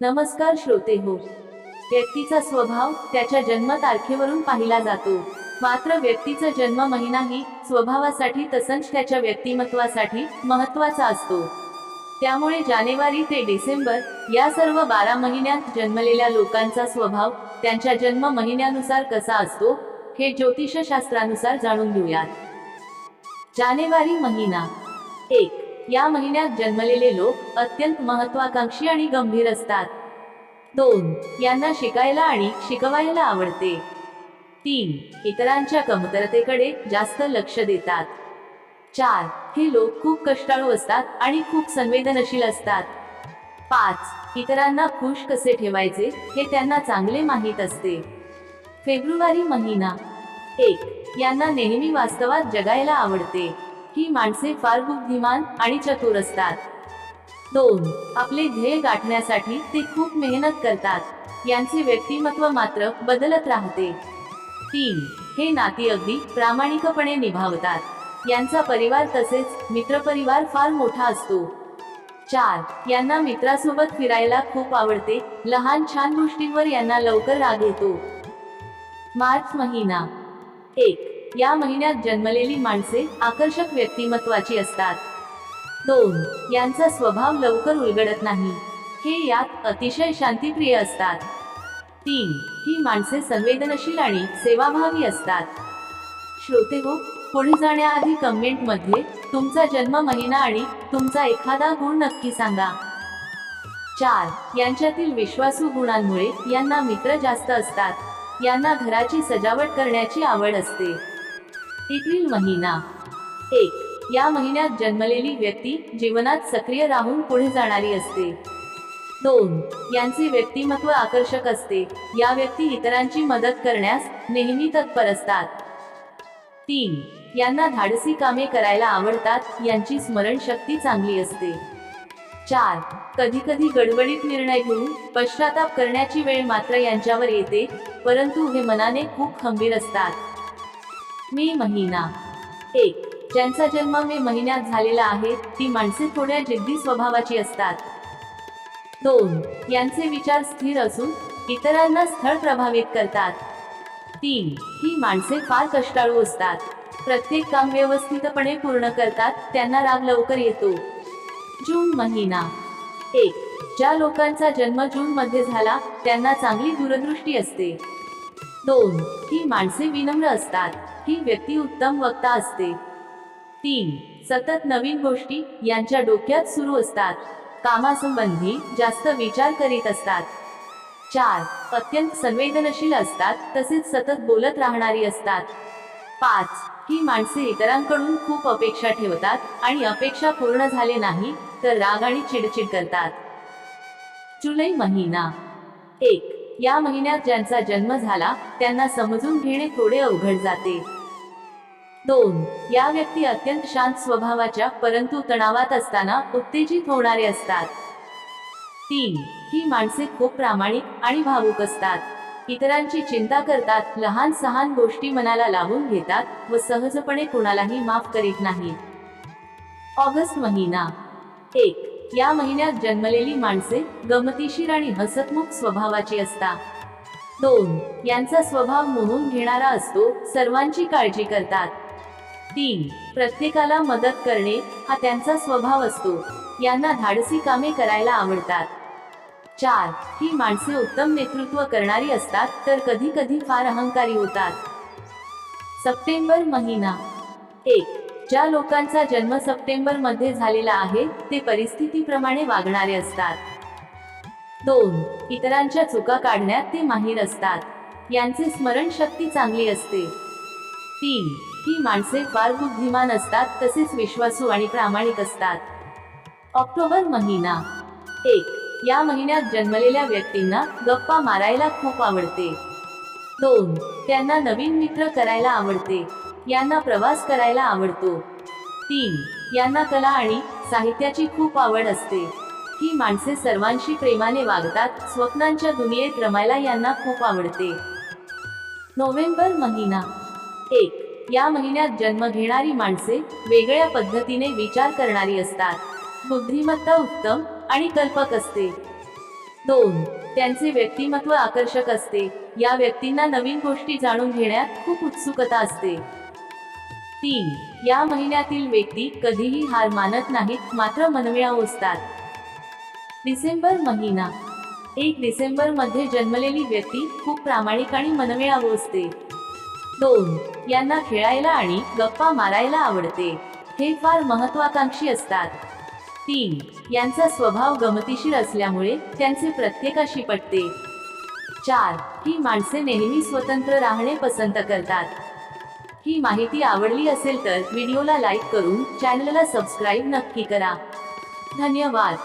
नमस्कार श्रोते हो. व्यक्तीचा स्वभाव त्याच्या जन्म तारखेवरून पाहिला जातो. मात्र व्यक्तीचा जन्म महिना ही स्वभावासाठी तसंच त्याच्या व्यक्तिमत्वासाठी महत्त्वाचा असतो. त्यामुळे जानेवारी ते डिसेंबर या सर्व बारा महिन्यात जन्मलेल्या लोकांचा स्वभाव त्यांच्या जन्म महिन्यानुसार कसा असतो हे ज्योतिषशास्त्रानुसार जाणून घेऊयात. जानेवारी महिना. एक. या महिन्यात जन्मलेले लोक अत्यंत महत्वाकांक्षी आणि गंभीर असतात. दोन यांना शिकायला आणि शिकवायला आवडते. तीन इतरांच्या कमतरतेकडे जास्त लक्ष देतात. चार हे लोक खूप कष्टाळू असतात आणि खूप संवेदनशील असतात. पाच इतरांना खुश कसे ठेवायचे हे त्यांना चांगले माहीत असते. फेब्रुवारी महिना एक यांना नेहमी वास्तवात जगायला आवडते. ही माणसे फार बुद्धिमान आणि चतुर असतात. दोन आपले ध्येय गाठण्यासाठी ते खूप मेहनत करतात. यांचे व्यक्तिमत्व मात्र बदलत राहते. तीन हे नाती अगदी प्रामाणिकपणे निभावतात. यांचा परिवार तसेच मित्रपरिवार फार मोठा असतो. चार यांना मित्रासोबत फिरायला खूप आवडते. लहान छान गोष्टींवर यांना लवकर राग येतो. मार्च महिना. एक या महिन्यात जन्मलेली माणसे आकर्षक व्यक्तिमत्वाची असतात. दोन यांचा स्वभाव लवकर उलगडत नाही. हे यात अतिशय शांतिप्रिय असतात. तीन ही माणसे संवेदनशील आणि सेवाभावी असतात. श्रोते हो पुढे जाण्याआधी कमेंटमध्ये तुमचा जन्म महिना आणि तुमचा एखादा गुण नक्की सांगा. चार यांच्यातील विश्वासू गुणांमुळे यांना मित्र जास्त असतात. यांना घराची सजावट करण्याची आवड असते. एप्रिल महिना. एक या महिन्यात जन्मलेली व्यक्ती जीवनात सक्रिय राहून पुढे जाणारी असते. दोन यांचे व्यक्तिमत्व आकर्षक असते. या व्यक्ती इतरांची मदत करण्यास नेहमी तत्पर असतात. तीन यांना धाडसी कामे करायला आवडतात. यांची स्मरणशक्ती चांगली असते. चार कधी कधी गडबडीत निर्णय घेऊन पश्चाताप करण्याची वेळ मात्र यांच्यावर येते परंतु हे मनाने खूप खंबीर असतात. मे महिना. एक ज्यांचा जन्म मे महिन्यात झालेला आहे ती माणसे थोड्या जिद्दी स्वभावाची असतात. दोन यांचे विचार स्थिर असून इतरांना स्थळ प्रभावित करतात. तीन ही माणसे फार कष्टाळू असतात. प्रत्येक काम व्यवस्थितपणे पूर्ण करतात त्यांना राग लवकर येतो. जून महिना. एक ज्या लोकांचा जन्म जून मध्ये झाला त्यांना चांगली दूरदृष्टी असते. दोन ही माणसे विनम्र असतात. ही व्यक्ती उत्तम वक्ता असते. तीन सतत नवीन गोष्टी यांच्या डोक्यात सुरू असतात. कामासंबंधी जास्त विचार करीत असतात. चार अत्यंत संवेदनशील असतात तसेच सतत बोलत राहणारी असतात. पाच ही माणसे इतरांकडून खूप अपेक्षा ठेवतात आणि अपेक्षा पूर्ण झाले नाही तर राग आणि चिडचिड करतात. जुलै महिना. एक या महिन्यात ज्यांचा जन्म झाला त्यांना समजून घेणे थोडे अवघड जाते. दोन या व्यक्ती अत्यंत शांत स्वभावाच्या परंतु तणावात असताना उत्तेजित होणारे असतात. तीन ही माणसे खूप प्रामाणिक आणि भावुक असतात. इतरांची चिंता करतात लहान सहान गोष्टी मनाला लावून घेतात व सहजपणे कुणालाही माफ करीत नाहीत ऑगस्ट महिना. एक या महिन्यात जन्मलेली माणसे गमतीशीर आणि हसतमुख स्वभावाची असतात. दोन यांचा स्वभाव मोहून घेणारा असतो सर्वांची काळजी करतात. तीन प्रत्येकाला मदत करणे हा त्यांचा स्वभाव असतो. यांना धाडसी कामे करायला आवडतात. चार ही माणसे उत्तम नेतृत्व करणारी असतात तर कधी कधी फार अहंकारी होतात. सप्टेंबर महिना. एक ज्या लोकांचा जन्म सप्टेंबरमध्ये झालेला आहे ते परिस्थितीप्रमाणे वागणारे असतात. दोन इतरांच्या चुका काढण्यात ते माहीर असतात. यांचे स्मरणशक्ती चांगली असते. तीन ही माणसे फार बुद्धिमान असतात तसेच विश्वासू आणि प्रामाणिक असतात. ऑक्टोबर महिना एक. या महिन्यात जन्मलेल्या व्यक्तींना गप्पा मारायला खूप आवडते. दोन. त्यांना नवीन मित्र करायला आवडते. यांना प्रवास करायला आवडतो. तीन. यांना कला आणि साहित्याची खूप आवड असते. ही माणसे सर्वांशी प्रेमाने वागतात स्वप्नांच्या दुनियेत रमायला यांना खूप आवडते. नोव्हेंबर महिना एक. या महिन्यात जन्म घेणारी माणसे वेगळ्या पद्धतीने विचार करणारी असतात. बुद्धिमत्ता उत्तम आणि कल्पक असते. दोन त्यांचे व्यक्तिमत्व आकर्षक असते. या व्यक्तींना नवीन गोष्टी जाणून घेण्यात खूप उत्सुकता असते. तीन या महिन्यातील व्यक्ती कधीही हार मानत नाहीत मात्र मनमिळा असतात. डिसेंबर महिना. एक डिसेंबरमध्ये जन्मलेली व्यक्ती खूप प्रामाणिक आणि मनमिळावू असते. दोन. यांना खेळायला आणि गप्पा मारायला आवडते. हे फार महत्वाकांक्षी असतात. तीन. यांचा स्वभाव गमतीशीर असल्यामुळे त्यांचे प्रत्येकाशी पटते. चार. ही माणसे नेहमी स्वतंत्र राहणे पसंत करतात. ही माहिती आवडली असेल तर व्हिडिओला लाईक करून चॅनलला सबस्क्राईब नक्की करा. धन्यवाद.